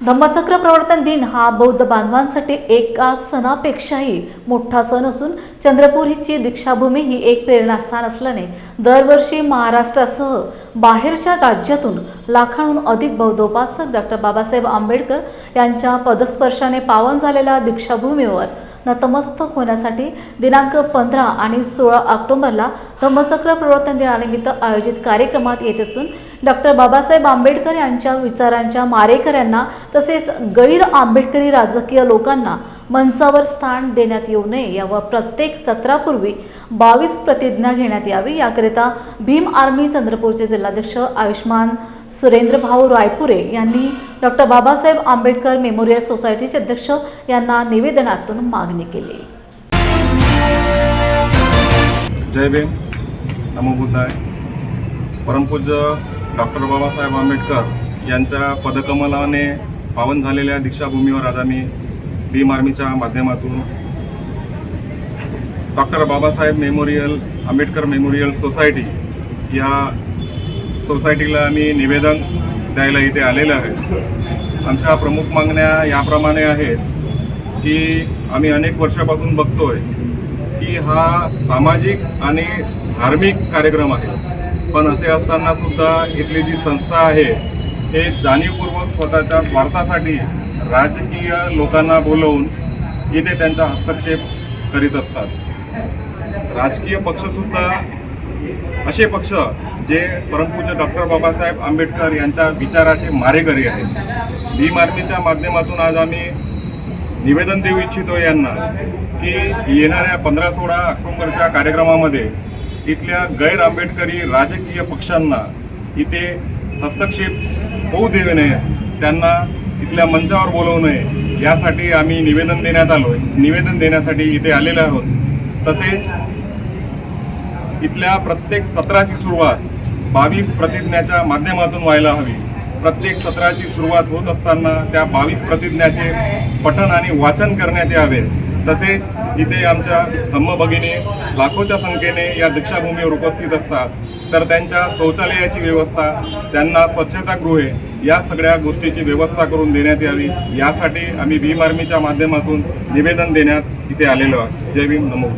धम्मचक्र प्रवर्तन दिन हा बौद्ध बांधवांसाठी एका सणापेक्षाही मोठा सण असून चंद्रपूर हिची दीक्षाभूमी ही एक प्रेरणास्थान असल्याने दरवर्षी महाराष्ट्रासह बाहेरच्या राज्यातून लाखांहून अधिक बौद्धोपासक डॉक्टर बाबासाहेब आंबेडकर यांच्या पदस्पर्शाने पावन झालेल्या दीक्षाभूमीवर नतमस्तक होण्यासाठी दिनांक पंधरा आणि सोळा ऑक्टोबरला धम्मचक्र प्रवर्तन दिनानिमित्त आयोजित कार्यक्रमात येत असून डॉक्टर बाबासाहेब आंबेडकर यांच्या विचारांच्या मारेकऱ्यांना तसेच गैर आंबेडकरी राजकीय लोकांना मंचावर स्थान देण्यात येऊ नये यावर प्रत्येक सत्रापूर्वी बावीस प्रतिज्ञा घेण्यात यावी. याकरिता भीम आर्मी चंद्रपूरचे जिल्हाध्यक्ष आयुष्मान सुरेंद्रभाऊ रायपुरे यांनी डॉक्टर बाबासाहेब आंबेडकर मेमोरियल सोसायटीचे अध्यक्ष यांना निवेदनातून मागणी केली. जय भीम. नमो बुद्धाय. परमपूज्य डॉक्टर बाबासाहेब आंबेडकर यांच्या पदकमलाने पावन झालेल्या दीक्षाभूमीवर आज आम्ही भीम आर्मीच्या माध्यमातून. Doctor Babasaheb memorial Ambedkar memorial society या सोसायटीला आम्ही निवेदन द्यायला इथे आलेलं आहे. आमच्या प्रमुख मागण्या याप्रमाणे आहेत की आम्ही अनेक वर्षापासून बघतोय की हा सामाजिक आणि धार्मिक कार्यक्रम आहे. पण असे असताना सुद्धा इथली जी संस्था आहे हे जाणीवपूर्वक स्वतःच्या स्वार्थासाठी राजकीय लोकांना बोलवून इथे त्यांचा हस्तक्षेप करीत असतात. राजकीय पक्षसुद्धा असे पक्ष जे परमपूज्य डॉक्टर बाबासाहेब आंबेडकर यांच्या विचाराचे मारेकरी आहेत. भीम आर्मीच्या माध्यमातून आज आम्ही निवेदन देऊ इच्छितो यांना की येणाऱ्या पंधरा सोळा ऑक्टोबरच्या कार्यक्रमामध्ये इथल्या गैर आंबेडकरी राजकीय पक्षांना इथे हस्तक्षेप होऊ देऊ नये त्यांना इथल्या मंचावर बोलवू नये. यासाठी आम्ही निवेदन देण्यात आलो निवेदन देण्यासाठी इथे आलेलो आहोत. तसेच इथल्या प्रत्येक सत्राची सुरुवात बावीस प्रतिज्ञाच्या माध्यमातून व्हायला हवी. प्रत्येक सत्राची सुरुवात होत असताना त्या बावीस प्रतिज्ञाचे पठण आणि वाचन करण्यात यावे. तसेच इथे आमच्या धम्मभगिनी लाखोच्या संख्येने या दीक्षाभूमीवर उपस्थित असतात. तर त्यांच्या शौचालयाची व्यवस्था त्यांना स्वच्छतागृहे या सगळ्या गोष्टीची व्यवस्था करून देण्यात यावी. यासाठी आम्ही भीम आर्मीच्या माध्यमातून निवेदन देण्यात इथे आलेलो आहोत. जय भीम. नमो